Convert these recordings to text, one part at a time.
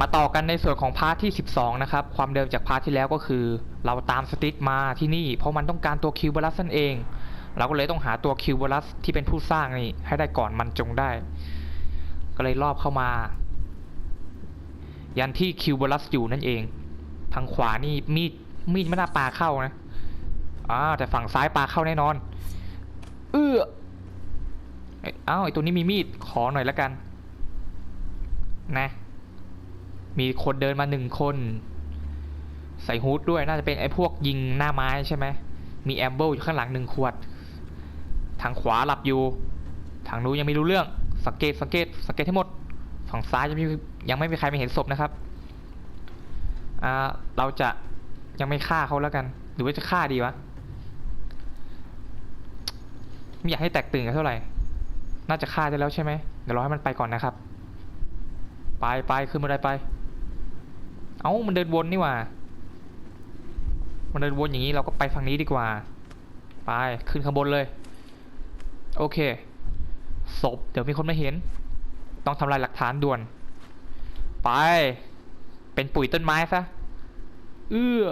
มาต่อกันในส่วนของพาร์ทที่ 12 นะครับ ความเดิมจากพาร์ทที่แล้วก็คือ เราตามสติทมาที่นี่ เพราะมันต้องการตัวคิวบอลัสนั่นเอง เราก็เลยต้องหาตัวคิวบอลัสที่เป็นผู้สร้างนี่ให้ได้ก่อนมันจงได้ ก็เลยรอบเข้ามา ยันที่คิวบอลัสอยู่นั่นเอง ทางขวานี่มีดมีดไม่น่าปาเข้านะอ่าแต่ฝั่งซ้ายปาเข้าแน่นอน เออเอ้ยอ้าไอตัวนี้มีมีดขอหน่อยละกัน นะ มีคนเดินมาหนึ่งคน ใส่ฮูดด้วยน่าจะเป็นไอ้พวกยิงหน้าไม้ใช่ไหมมีแอมเบิลอยู่ข้างหลังหนึ่งขวด ทางขวาหลับอยู่ ทางนู้นยังไม่รู้เรื่อง สังเกตสังเกตสังเกตให้หมดฝั่งซ้ายยังไม่ยังไม่มีใครไม่เห็นศพนะครับอ่าเราจะยังไม่ฆ่าเขาแล้วกัน หรือว่าจะฆ่าดีวะไม่อยากให้แตกตื่นกันเท่าไหร่ น่าจะฆ่าได้แล้วใช่ไหมเดี๋ยวรอให้มันไปก่อนนะครับ ไปไปขึ้นมาได้ไป เอ้ามันเดินวนนี่ว่า มันเดินวนอย่างนี้เราก็ไปฝั่งนี้ดีกว่า ไปขึ้นข้างบนเลย โอเคศพเดี๋ยวมีคนมาเห็น ต้องทำลายหลักฐานด่วน ไป เป็นปุ๋ยต้นไม้ซะเอื้อ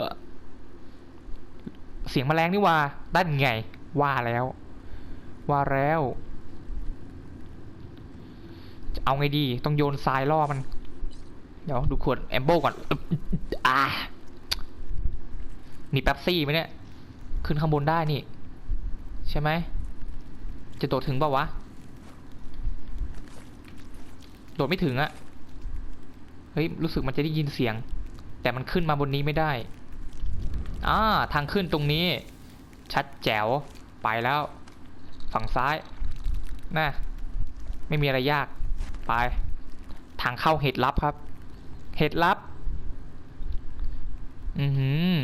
เสียงแมลงนี่ว่าด้านไง ว่าแล้ว ว่าแล้ว เอาไงดี ต้องโยนทรายล่อมัน เดี๋ยวดูขวดแอมโบก่อนอ่ามีแป๊บซี่ไหมเนี่ย ขึ้นข้างบนได้นี่ ใช่ไหม จะโดดถึงเปล่าวะ โดดไม่ถึงอะเฮ้ย รู้สึกมันจะได้ยินเสียง แต่มันขึ้นมาบนนี้ไม่ได้อ่าทางขึ้นตรงนี้ ชัดแจ๋ว ไปแล้ว ฝั่งซ้าย น่ะ ไม่มีอะไรยาก ไป ทางเข้าเห็ดลับครับ เห็ดลับ อือหือ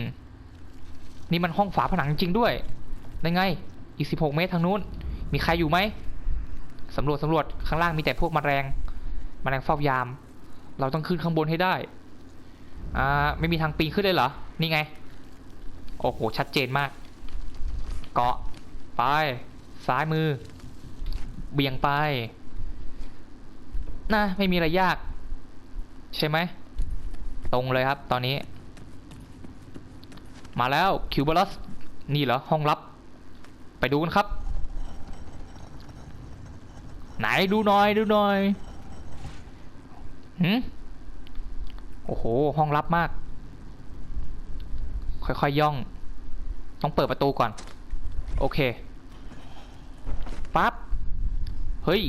นี่มันห้องฝาผนังจริงด้วย ได้ไง อีก16เมตรทางนู้น มีใครอยู่ไหม สำรวจสำรวจ ข้างล่างมีแต่พวกมแมลงแมลงเฝ้ายาม เราต้องขึ้นข้างบนให้ได้ อ่า ไม่มีทางปีนขึ้นเลยเหรอ นี่ไง โอ้โห ชัดเจนมาก เกาะ ไป ซ้ายมือ เบี่ยงไปนะไม่มีอะไรยาก ใช่ไหม ตรงเลยครับตอนนี้ มาแล้วคิวบอลัสนี่เหรอ ห้องลับ ไปดูกันครับ ไหนดูหน่อยดูหน่อยหืมโอ้โห ห้องลับมาก ค่อยๆย่อง ต้องเปิดประตูก่อน โอเคปั๊บเฮ้ย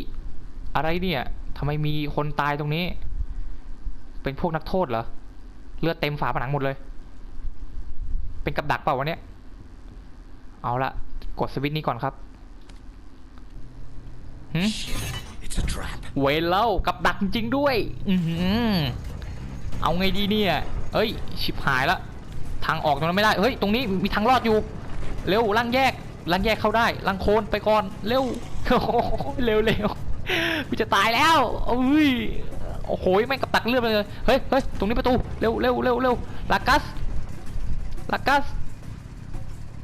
อะไรเนี่ยทำไมมีคนตายตรงนี้ เป็นพวกนักโทษเหรอ เลือดเต็มฝาผนังหมดเลย เป็นกับดักเปล่าวะเนี่ย เอาละกดสวิตช์นี้ก่อนครับหืม It's a trap. เวรเล่ากับดักจริงๆด้วย อือหือเอาไงดีเนี่ย เอ้ย ชิบหายละ ทางออกตรงนั้นไม่ได้ เฮ้ย ตรงนี้มีทางรอดอยู่ เร็วล่างแยกล่างแยกเข้าได้ล่างโคนไปก่อน เร็วโอ้โหเร็วเร็วกูจะตายแล้วอุ้ย โอ้โหแม่งกับดักเลือดไปเลยเฮ้ยเฮ้ยตรงนี้ประตูเร็วเร็วเร็วเร็วลากัสลากัส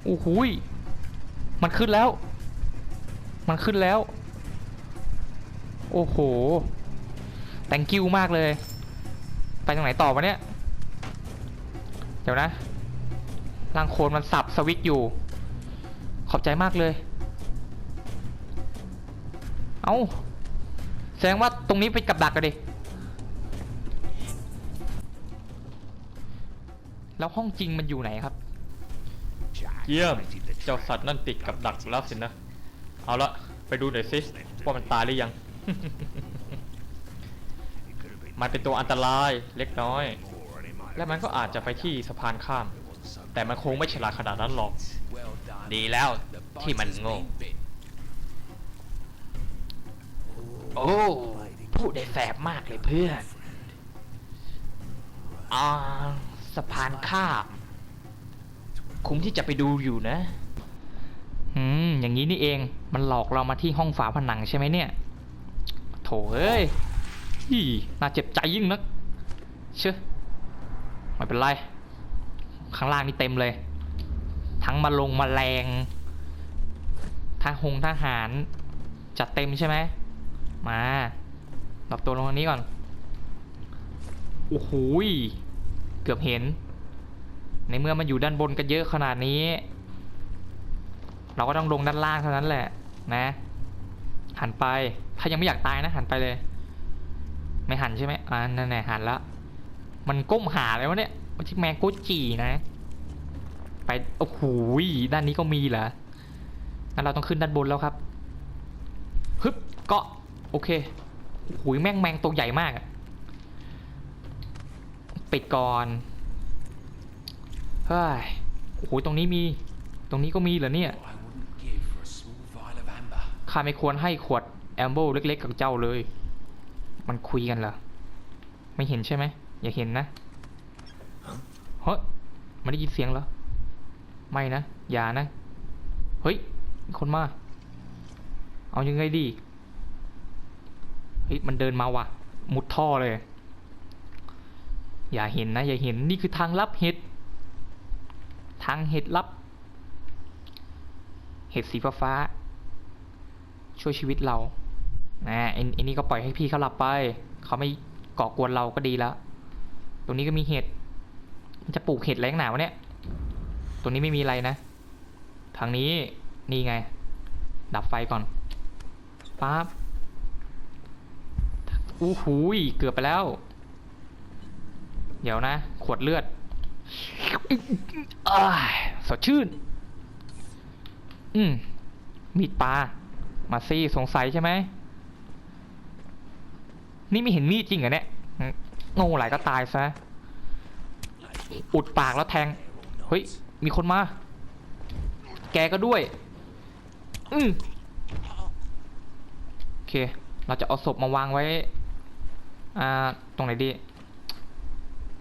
โอ้โหยมันขึ้นแล้ว มันขึ้นแล้ว โอ้โห thank you มากเลย ไปตรงไหนต่อวะเนี่ย เดี๋ยวนะร่างโคลนมันสับสวิตช์อยู่ ขอบใจมากเลย เอา้า แสดงว่าตรงนี้เป็นกับดักกันดิ แล้วห้องจริงมันอยู่ไหนครับ Jack, เยี่ยม ready the เจ้า trap. สัตว์นั่นติดกับดักแล้วสินะ เอาละไปดูหน่อยสิว่ามันตายหรือยัง It could have been มันเป็นตัวอันตรายเล็กน้อย more, and it might และ have มันก็อาจจะไปที่สะพานข้าม been so แต่มันคงไม่ฉลาดขนาดนั้นหรอก well done. ดีแล้วที่มันโง่โอ้พูดได้แสบมากเลยเพื่อนอ่า สะพานข้ามคุ้มที่จะไปดูอยู่นะ อืม อย่างนี้นี่เอง มันหลอกเรามาที่ห้องฝาผนังใช่ไหมเนี่ย โถเอ้ยฮีน่าเจ็บใจยิ่งนัก เชื่อไม่เป็นไร ข้างล่างนี่เต็มเลย ทั้งมาลงมาแรงทหงทหารจัดเต็มใช่ไหม มาหลับตัวลงตรงนี้ก่อน โอ้โห เกือบเห็น ในเมื่อมันอยู่ด้านบนกันเยอะขนาดนี้ เราก็ต้องลงด้านล่างเท่านั้นแหละ นะ หันไป ถ้ายังไม่อยากตายนะ หันไปเลย ไม่หันใช่ไหมอ่านั่นแหละหันแล้วมันก้มหาเลยวะเนี่ยมันชิแมงโกจีนะ ไปโอ้โหด้านนี้ก็มีเหรองั้นเราต้องขึ้นด้านบนแล้วครับฮึบเกาะโอเคโอ้โหแม่งแมงตัวใหญ่มากอะ ปิดก่อน เฮ้ย โอ้โห ตรงนี้มี ตรงนี้ก็มีเหรอเนี่ย What I wouldn't give for a small vial of amber. ข้าไม่ควรให้ขวดแอมเบิลเล็กๆ กับเจ้าเลย มันคุยกันเหรอ ไม่เห็นใช่ไหม อย่าเห็นนะ เฮ้ยมันได้ยินเสียงเหรอ ไม่นะ อย่านะ เฮ้ยมีคนมา เอายังไงดี เฮ้ย มันเดินมาว่ะ มุดท่อเลย อย่าเห็นนะ อย่าเห็นนี่คือทางลับเห็ด ทางเห็ดลับ เห็ดสีฟ้าช่วยชีวิตเรานะไอ้นี่ก็ปล่อยให้พี่เขาหลับไป เขาไม่ก่อกวนเราก็ดีแล้ว ตรงนี้ก็มีเห็ด มันจะปลูกเห็ดแรงหนาวเนี่ย ตรงนี้ไม่มีอะไรนะ ทางนี้นี่ไง ดับไฟก่อนปั๊บอู้หูยเกือบไปแล้ว เดี๋ยวนะ ขวดเลือดอสดชื่น อืม มีดปลา มาซี่สงสัยใช่ไหม นี่ไม่เห็นมีดจริงเหรอเนี่ยอืมโง่หลายก็ตายซะ อุดปากแล้วแทง เฮ้ย มีคนมา แกก็ด้วย อืมโอเค เราจะเอาศพมาวางไว้ อ่า ตรงไหนดี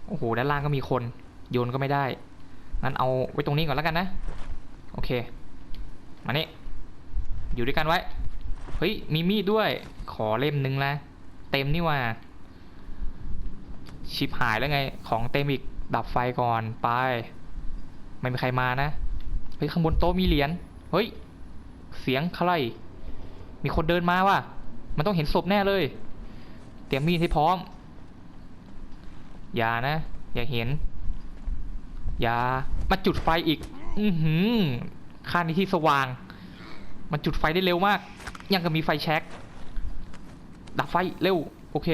โอ้โห ด้านล่างก็มีคน โยนก็ไม่ได้ งั้นเอาไว้ตรงนี้ก่อนแล้วกันนะ โอเค มานี่ อยู่ด้วยกันไว้ เฮ้ย มีมีดด้วย ขอเล่มหนึ่งละ เต็มนี่ว่า ชิปหายแล้วไง ของเต็มอีก ดับไฟก่อน ไป ไม่มีใครมานะ เฮ้ย ข้างบนโต๊ะมีเหรียญ เฮ้ย เสียงใคร มีคนเดินมาว่ะ มันต้องเห็นศพแน่เลย เตรียมมีดให้พร้อม อย่านะ อย่าเห็น อย่ามาจุดไฟอีก อือหือค่านี้ที่สว่าง มันจุดไฟได้เร็วมาก ยังก็มีไฟแช็กดับไฟเร็ว โอเค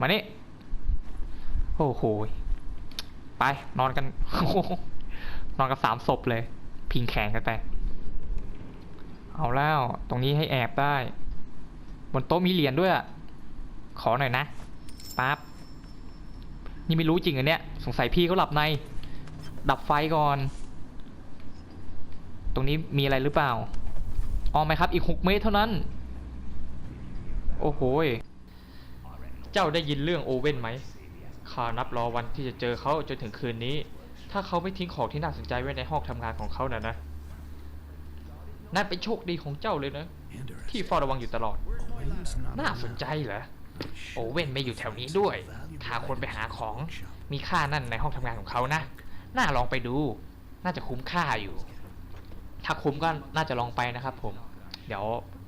มาเนี่โอ้โห ไปนอนกัน นอนกันสามศพเลย พิงแขนกันไป เอาแล้ว ตรงนี้ให้แอบได้ บนโต๊ะมีเหรียญด้วยอะขอหน่อยนะปั๊บ นี่ไม่รู้จริงเหรอเนี่ยสงสัยพี่เขาหลับใน ดับไฟก่อน ตรงนี้มีอะไรหรือเปล่าอ๋อไหมครับ อีกหกเมตรเท่านั้น โอ้โหเจ้าได้ยินเรื่องโอเว่นไหมข้านับรอวันที่จะเจอเขาจนถึงคืนนี้ ถ้าเขาไม่ทิ้งของที่น่าสนใจไว้ในห้องทำงานของเขาน่ะนะนั่นเป็นโชคดีของเจ้าเลยนะ ที่เฝ้าระวังอยู่ตลอด น่าสนใจเหรอ โอเว่นไม่อยู่แถวนี้ด้วยถ้าคนไปหาของมีค่านั่นในห้องทำงานของเขานะ น่าลองไปดู น่าจะคุ้มค่าอยู่ ถ้าคุ้มก็น่าจะลองไปนะครับ ผม เดี๋ยว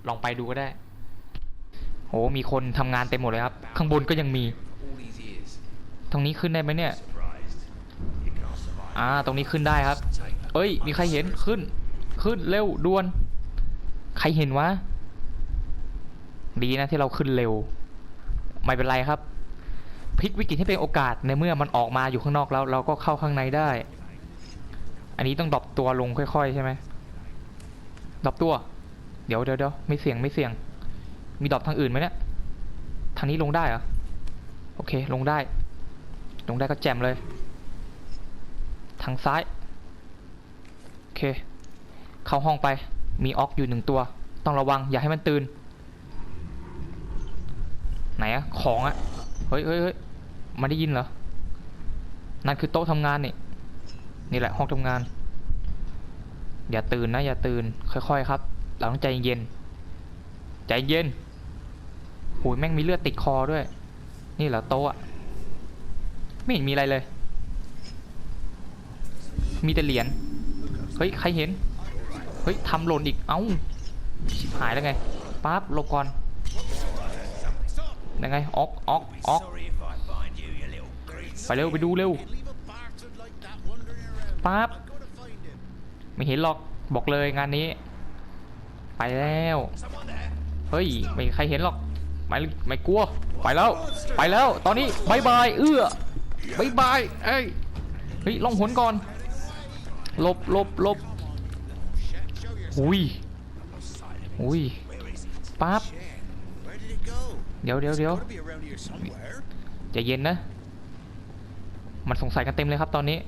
ลองไปดูก็ได้โหมีคนทำงานเต็มหมดเลยครับ ข้างบนก็ยังมี ตรงนี้ขึ้นได้ไหมเนี่ย อ่า ตรงนี้ขึ้นได้ครับ เอ้ย มีใครเห็นขึ้น ขึ้นเร็วด่วน ใครเห็นวะ ดีนะที่เราขึ้นเร็ว ไม่เป็นไรครับพลิกวิกฤตให้เป็นโอกาสในเมื่อมันออกมาอยู่ข้างนอกแล้วเราก็เข้าข้างในได้ อันนี้ต้องดรอปตัวลงค่อยๆใช่ไหมดรอปตัว เดี๋ยวเดี๋ยวเดี๋ยวไม่เสี่ยงไม่เสี่ยง มีดรอปทางอื่นไหมเนี่ยทางนี้ลงได้เหรอโอเคลงได้ ลงได้ก็แจมเลย ทางซ้ายโอเค เข้าห้องไปมีออกอยู่หนึ่งตัว ต้องระวังอย่าให้มันตื่น ไหนอะของอะเฮ้ยเฮ้ยเฮ้ยมาได้ยินเหรอ นั่นคือโต๊ะทำงานนี่ นี่แหละห้องทำงาน อย่าตื่นนะ อย่าตื่น ค่อยๆครับ เราต้องใจเย็น ใจเย็นโหยแม่งมีเลือดติดคอด้วย นี่เหรอโต๊ะอะไม่เห็นมีอะไรเลย มีแต่เหรียญ เฮ้ย ใครเห็น เฮ้ยทำหล่นอีก เอ้า ชิบหายแล้วไง ปั๊บลบก่อน ยังไงออกออกออกไปเร็วไปดูเร็วปั๊บไม่เห็นหรอกบอกเลยงานนี้ ไปแล้วเฮ้ยไม่ใครเห็นหรอกไม่ไม่กลัวไปแล้ว ไปแล้วตอนนี้บายบายเอื้อบายบายเอ้ยเฮ้ยลองหนก่อนหลบหลบหลบอุ้ยอุ้ยปั๊บ เดี๋ยวเดี๋ยวเดี๋ยว Gotta be around here somewhere. ใจเย็นนะ มันสงสัยกันเต็มเลยครับตอนนี้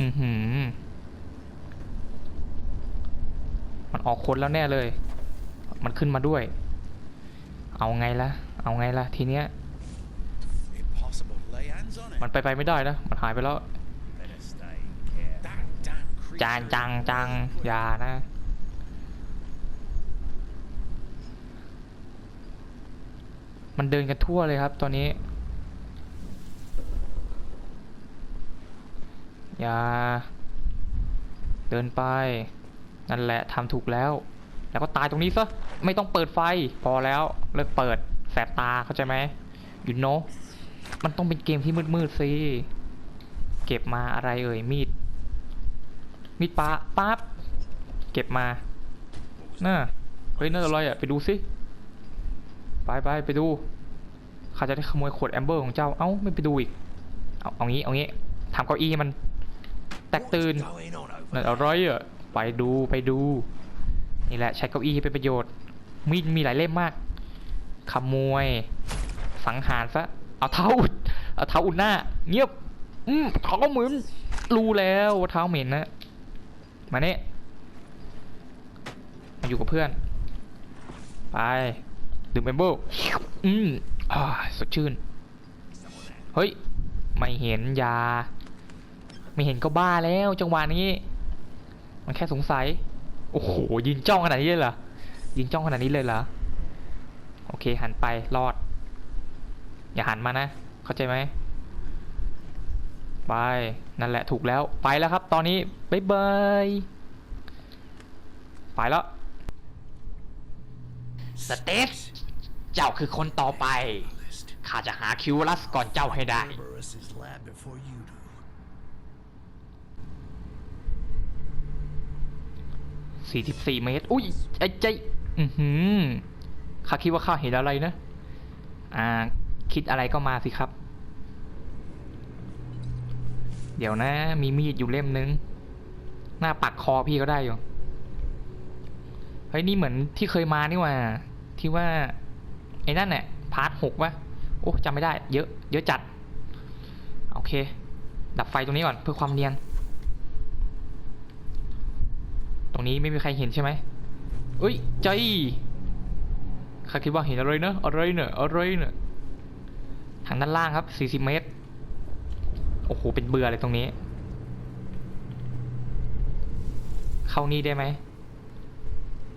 อือหือ มันออกคนแล้วแน่เลย มันขึ้นมาด้วย เอาไงล่ะ เอาไงล่ะทีเนี้ย Impossible to lay hands on it. มันไปไปไม่ได้นะ มันหายไปแล้ว Better stay careful. That damn creature. จานจังจังอย่านะ มันเดินกันทั่วเลยครับตอนนี้ อย่า เดินไป นั่นแหละทำถูกแล้ว แล้วก็ตายตรงนี้ซะ ไม่ต้องเปิดไฟ พอแล้ว เลิกเปิด แสบตาเข้าใจไหมยูโนมันต้องเป็นเกมที่มืดๆสิ เก็บมาอะไรเอ่ย มีด มีดปะปั๊บ เก็บมา น่าเฮ้ยน่าจะอะไรอะ ไปดูสิ ไปไปไปดูข้าจะได้ขโมยขวดแอมเบอร์ของเจ้า เอ้าไม่ไปดูอีก เอาเอางี้เอางี้ทำเก้าอี้มัน แตกตื่นนั่นอะไรอะไปดูไปดู นี่แหละใช้เก้าอี้ให้เป็นประโยชน์ มีดมีหลายเล่มมาก ขโมย สังหารซะ เอาเท้าอุด เอาเท้าอุดหน้า เงียบ อืมเท้าเหม็นรู้แล้วว่าเท้าเหม็นนะ มาเนี่ยมาอยู่กับเพื่อน ไป ดื่มเอมเบิลอืมอ่าสดชื่น เฮ้ย ไม่เห็นยา ไม่เห็นก็บ้าแล้วจังหวะนี้ มันแค่สงสัย โอ้โหยืนจ้องขนาดนี้เลยเหรอยืนจ้องขนาดนี้เลยเหรอ โอเค หันไปรอด อย่าหันมานะ เข้าใจไหมไปนั่นแหละถูกแล้วไปแล้วครับ ตอนนี้บ๊ายบายไปแล้วสเตฟ เจ้าคือคนต่อไป ข้าจะหาคิวรัสก่อนเจ้าให้ได้ Cerberus's lab before you do. 44เมตร อุ้ยไอ้ใจอือหือข้าคิดว่าข้าเห็นอะไรนะ อ่า คิดอะไรก็มาสิครับ เดี๋ยวนะ มีมีดอยู่เล่มนึง หน้าปักคอพี่ก็ได้อยู่ เฮ้ย นี่เหมือนที่เคยมานี่ว่า ที่ว่า ไอ้นั่นเนี่ยพาร์ทหกวะโอ้จำไม่ได้ เยอะเยอะจัด โอเค ดับไฟตรงนี้ก่อนเพื่อความเนียน ตรงนี้ไม่มีใครเห็นใช่ไหมเอ้ยใจข้าคิดว่าเห็นอะไรนะอะไรเนี่ยอะไรเนี่ยทางด้านล่างครับ 40 เมตร โอ้โห เป็นเบื่อเลยตรงนี้ เข้านี่ได้ไหม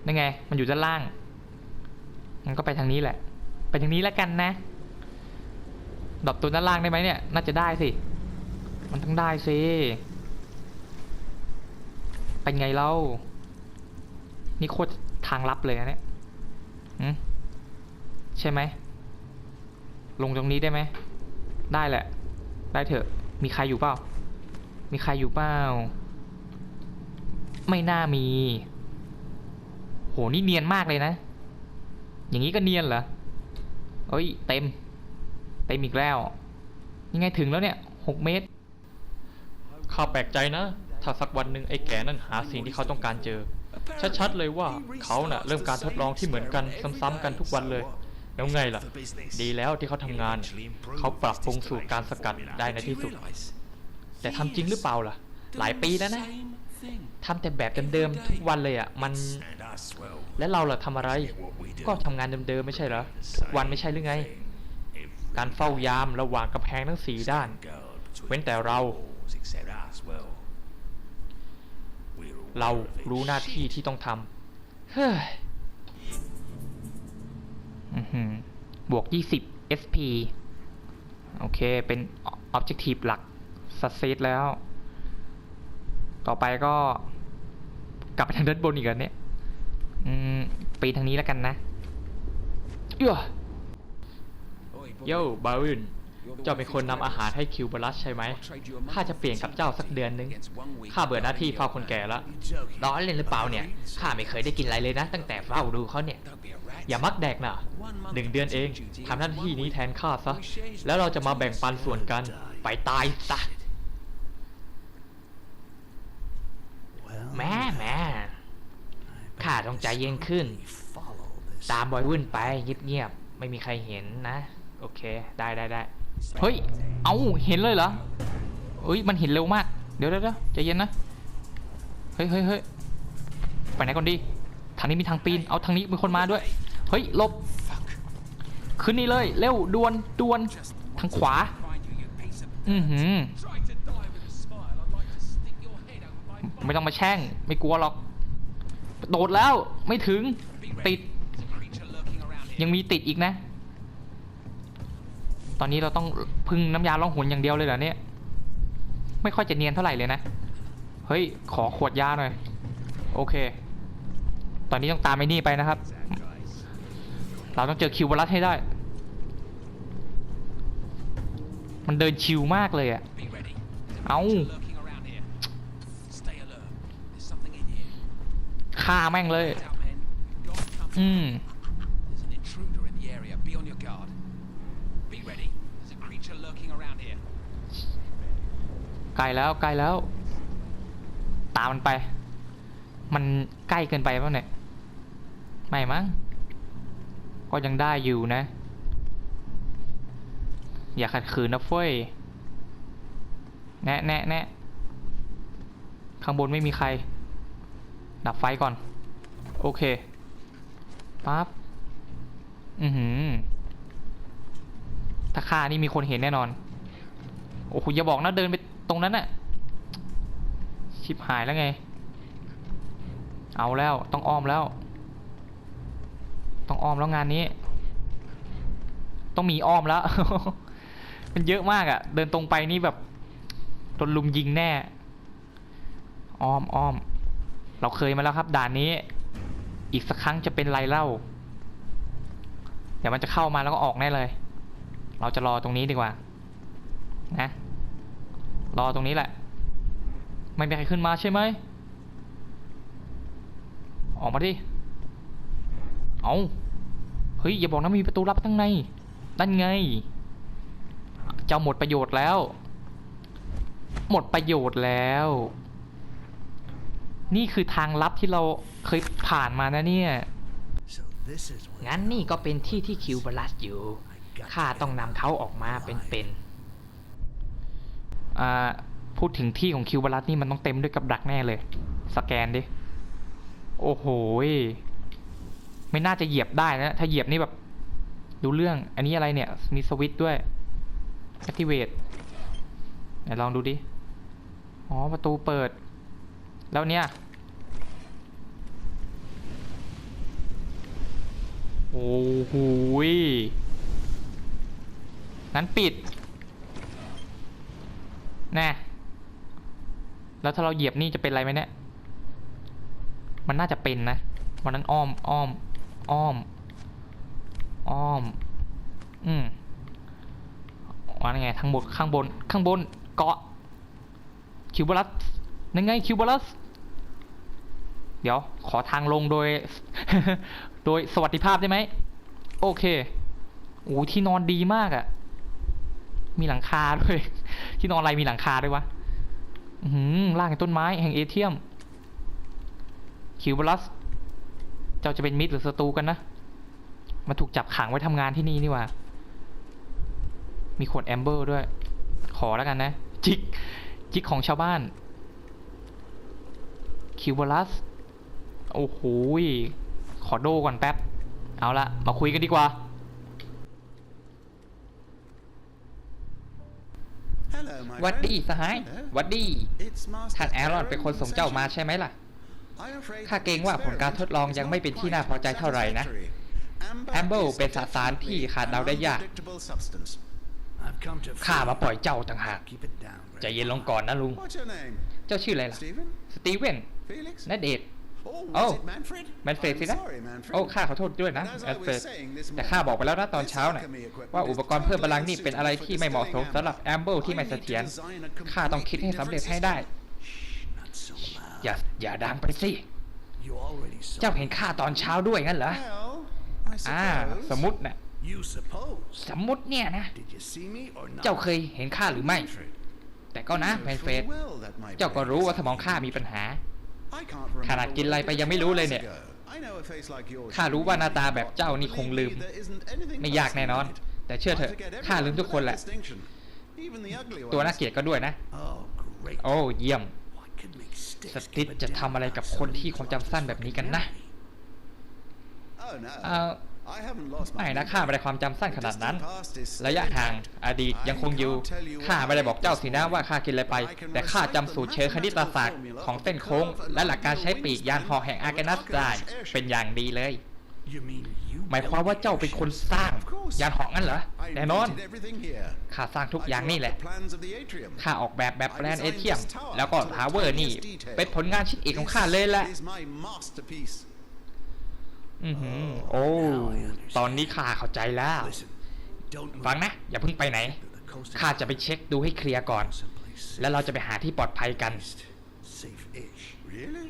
นั่นไง มันอยู่ด้านล่างงั้นก็ไปทางนี้แหละ ทางนี้แล้วกันนะดรอปตัวด้านล่างได้ไหมเนี่ย น่าจะได้สิ มันต้องได้สิ เป็นไงเล่า นี่โคตรทางลับเลยนะเนี่ยหืมใช่ไหม ลงตรงนี้ได้ไหม ได้แหละ ได้เถอะ มีใครอยู่เปล่า มีใครอยู่เปล่า ไม่น่ามี โห นี่เนียนมากเลยนะ อย่างนี้ก็เนียนเหรอ เอ้ยเต็ม เต็มอีกแล้ว ยังไงถึงแล้วเนี่ยหกเมตร ข้าแปลกใจนะ ถ้าสักวันหนึ่งไอ้แกนั่นหาสิ่งที่เขาต้องการเจอ ชัดๆเลยว่าเขาน่ะเริ่มการทดลองที่เหมือนกันซ้ำๆกันทุกวันเลยแล้วไงล่ะ ดีแล้วที่เขาทำงาน เขาปรับปรุงสูตรการสกัดได้ในที่สุด แต่ทำจริงหรือเปล่าล่ะ หลายปีแล้วนะ ทำแต่แบบเดิมๆทุกวันเลยอะมัน And I swell. และเราล่ะทำอะไร What we do. ก็ทำงานเดิมๆไม่ใช่เหรอทุกวันไม่ใช่หรือไง การเฝ้ายามระหว่างกำแพงทั้งสี่ด้าน เว้นแต่เรา Except I swell. We're all เรา aware of it. รู้หน้าที่ที่ต้องทำเฮ้ยอื้อหือบวก 20 SP โอเค เป็น Objective หลัก Success แล้ว ต่อไปก็ กลับไปทางด้านบนอีกแล้วเนี่ย อืมปีนทางนี้แล้วกันนะเอ้อ Oi, โย่บาวิน You're the เจ้า one เป็น who คนนำ fixed อาหาร those. ให้คิวบารัสใช่ไหม I'll trade you a month ข้าจะเปลี่ยนกับเจ้าสักเดือนหนึง against one week ข้าเบื่อหน้าที่ of เฝ้าคนแก่ละ You joking? ล้อเล่นหรือเปล่าเนี่ย ข้าไม่เคยได้กินอะไรเลยนะ ตั้งแต่เฝ้าดูเขาเนี่ย Don't be a rat. อย่ามักแดกนะหนึ่งเดือนเองทำหน้าที่นี้แทนข้าซะ แล้วเราจะมาแบ่งปันส่วนกัน ไปตายซะ Well, แม่แม่ I ข้า ต้องใจเย็นขึ้น ตามบอยวุ่นไปเงียบๆไม่มีใครเห็นนะ โอเคได้ได้ได้เฮ้ย เอาเห็นเลยเหรอเฮ้ยมันเห็นเร็วมาก เดี๋ยวเดี๋ยวใจเย็นนะ เฮ้ยเฮ้ยเฮ้ยไปไหนก่อนดี ทางนี้มีทางปีน เอาทางนี้มีคนมาด้วย เฮ้ยหลบ ขึ้นนี่เลย เร็วด่วนด่วน ทางขวา อือหือ ไม่ต้องมาแช่ง ไม่กลัวหรอก โดดแล้วไม่ถึงติด ยังมีติดอีกนะ ตอนนี้เราต้องพึ่งน้ำยาล่องหนอย่างเดียวเลยเหรอเนี่ย ไม่ค่อยจะเนียนเท่าไหร่เลยนะ เฮ้ย ขอขวดยาหน่อย โอเค ตอนนี้ต้องตามไอ้นี่ไปนะครับ เราต้องเจอคิวบรัสให้ได้ มันเดินชิวมากเลยอะ Be ready. There's a ฆ่าแม่งเลย อืม ไกลแล้วไกลแล้ว ตามมันไป มันใกล้เกินไปป่ะเนี่ย ไม่มั้ง ก็ยังได้อยู่นะ อย่าขัดขืนนะเฟ้ย แน่แน่แน่ข้างบนไม่มีใคร ดับไฟก่อน โอเคปั๊บอือหือถ้าฆ่านี่มีคนเห็นแน่นอน โอ้โหอย่าบอกนะเดินไปตรงนั้นน่ะ ชิบหายแล้วไง เอาแล้วต้องอ้อมแล้ว ต้องอ้อมแล้วงานนี้ ต้องมีอ้อมแล้ว มันเยอะมากอะ่ะ เดินตรงไปนี่แบบโดนลุมยิงแน่ อ้อมอ้อม เราเคยมาแล้วครับ ด่านนี้ อีกสักครั้งจะเป็นไรเล่า เดี๋ยวมันจะเข้ามาแล้วก็ออกแน่เลย เราจะรอตรงนี้ดีกว่า นะ รอตรงนี้แหละ ไม่มีใครขึ้นมาใช่ไหม ออกมาดิ เอาเฮ้ย อย่าบอกนะมีประตูลับข้างในนั่นไง เจ้าหมดประโยชน์แล้ว หมดประโยชน์แล้ว นี่คือทางลับที่เราเคยผ่านมานะเนี่ย So งั้นนี่ก็เป็นที่ที่คิวบลัสอยู่ ข้าต้องนำเขาออกมาเป็นๆพูดถึงที่ของคิวบลัสนี่มันต้องเต็มด้วยกับดักแน่เลย สแกนดิ โอ้โห ไม่น่าจะเหยียบได้นะ ถ้าเหยียบนี่แบบ ดูเรื่อง อันนี้อะไรเนี่ย มีสวิตช์ด้วย activate ไหนลองดูดิ อ๋อ ประตูเปิด แล้วเนี่ยโอ้โหงั้นปิดแน่แล้วถ้าเราเหยียบนี่จะเป็นไรไหมเนี่ย มันน่าจะเป็นนะวันนั้นอ้อมอ้อมอ้อมอ้อม อืมว่าไงทางบนข้างบน ข้างบนเกาะคิวบาลัส นั่นไงคิวบาลัสเดี๋ยวขอทางลงโดย โดยสวัสดิภาพได้ไหม โอเคโอ้ที่นอนดีมากอะ่ะ มีหลังคาด้วย ที่นอนอะไรมีหลังคาด้วยวะหือล่างต้นไม้แห่งเอเทียม คิวบาลัส เจ้าจะเป็นมิตรหรือศัตรูกันนะ มาถูกจับขังไว้ทำงานที่นี่นี่ว่ามีขวดแอมเบอร์ด้วย ขอแล้วกันนะ จิก จิกของชาวบ้าน คิวบาลัส โอ้โหยขอโดก่อนแป๊บ เอาละมาคุยกันดีกว่า Hello, my หวัดดี friend. สหาย Hello. หวัดดี It's Master ท่านแอรอน Aaron เป็นคนส่งเจ้ามา Session. ใช่ไหมล่ะ I'm afraid ข้าเกรงว่าผลการทดลองยังไม่เป็นที่น่าพอใจเท่าไหร่นะ Amber เป็นสสารที่ขาดเดาได้ยาก ข้ามาปล่อยเจ้าต่างหาก Keep it down. ใจเย็นลงก่อนนะลุง What's your name? เจ้าชื่ออะไรล่ะ Stephen? สตีเวน Felix? นเดชน์ Oh, Oh. was it Manfred? แมนเฟรด I'm สินะ sorry, Manfred. โอ้ข้าขอโทษด้วยนะ But as แม I น was เฟรด saying this แต่ข้าบอกไปแล้วนะ morning, ตอนเช้า this น่ะ alchemy equipment ว่า is อุปกรณ์เพิ่มพลัง totally นี่เป็นอะไรที่ไม่เหมาะสม suitable for สำหรับแอมเบิลที่ไม่เสถียร I need to design a ข้าต้องคิดให้สำเร็จให้ได้ Not so loud. อย่าอย่าดังไปสิ You already saw เจ้าเห็นข้าตอนเช้าด้วยงั้นเหรอ Well, I อ่า suppose. สมมติน่ะ You suppose. สมมติเนี่ยนะ Did you see me or not? เจ้าเคยเห็นข้าหรือไม่ Manfred, แต่ก็นะ you แม know นเฟรด full well that my เจ้าก็ brain รู้ is ว่าสมอง something ข้ามีปัญหา I can't remember ขนาดกินอะไรไปยังไม่รู้เลยเนี่ย what I did two hours ago. I know a face like yours ข้ารู้ว่าหน้าตาแบบเจ้านี่คงลืม Believe me, there isn't anything ไม่ยากแน่นอน personal in it. แต่เชื่อเถอะ I forget ข้าลืม everyone ทุกคนแหละ without distinction. Even the ugly ตัว ones. น่าเกลียดก็ด้วยนะ Oh, great. โอ้เยี่ยม What could make sticks สติ๊ก give a จะ damn ทำอะไรกับ about คนที่ somebody ความจำสั้นแบบนี้กันนะ Oh, no. เอ่อ I haven't lost ไม่ my นะข้าไม่ได้ความจำสั้นขนาดนั้น The distant past is ระยะห่างอดีตยังคงอยู่ข้าไม่ได้บอกเจ้าสินะว่าข้ากินอะไรไป แต่ข้าจำสูตรเชิงคณิตศาสตร์ของเส้นโค้ง และหลักการใช้ปีกยานหอแห่งอาร์แกนัสได้เป็นอย่างดีเลย You mean you หมายความว่าเจ้าเป็นคนสร้าง Of course. ยานหองั้นเหรอ I แน่นอน invented everything here. ข้าสร้างทุก I อย่าง drew นี่ up แหละ the plans of the atrium. ข้าออกแบบแบบแบรนด์เอ I designed เทียม this tower แล้วก็ to the ทาวเวอร์นี่ tiniest detail. เป็นผลงานชิ้นเอกของข้าเลยแหละ อือหือโอ้ตอนนี้ข้าเข้าใจแล้ว Listen, don't move ฟังนะ อย่าเพิ่งไปไหน to the coast ข้าจะไปเช็คดูให้เคลียร์ก่อน someplace safe. แล้วเราจะไปหาที่ปลอดภัยกัน Safe-ish. Really?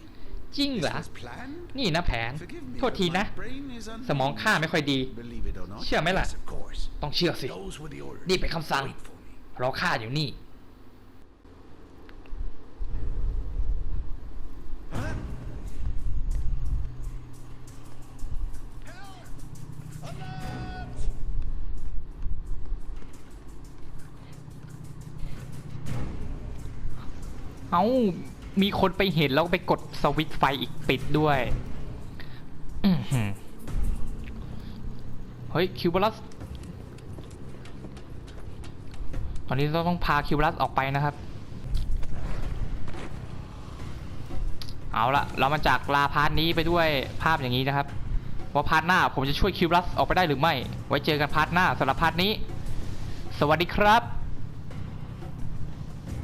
จริง Is เหรอ this planned? นี่นะแผน Forgive me, โทษที but นะ my brain is สมองข้าไม่ค่อยดี Believe it or not. เชื่อไหมล่ะ Yes, of course. ต้องเชื่อสิ Those were the orders. นี่เป็นคำสั่ง Wait for me. รอข้าอยู่นี่ เอามีคนไปเห็นแล้วไปกดสวิตช์ไฟอีกปิดด้วยเฮ้ยคิวบัลัสตอนนี้เราต้องพาคิวบัลัสออกไปนะครับ เอาละเรามาจากลาพาร์ทนี้ไปด้วยภาพอย่างนี้นะครับว่าพาร์ทหน้าผมจะช่วยคิวบัลัสออกไปได้หรือไม่ ไว้เจอกันพาร์ทหน้าสำหรับพาร์ทนี้ สวัสดีครับ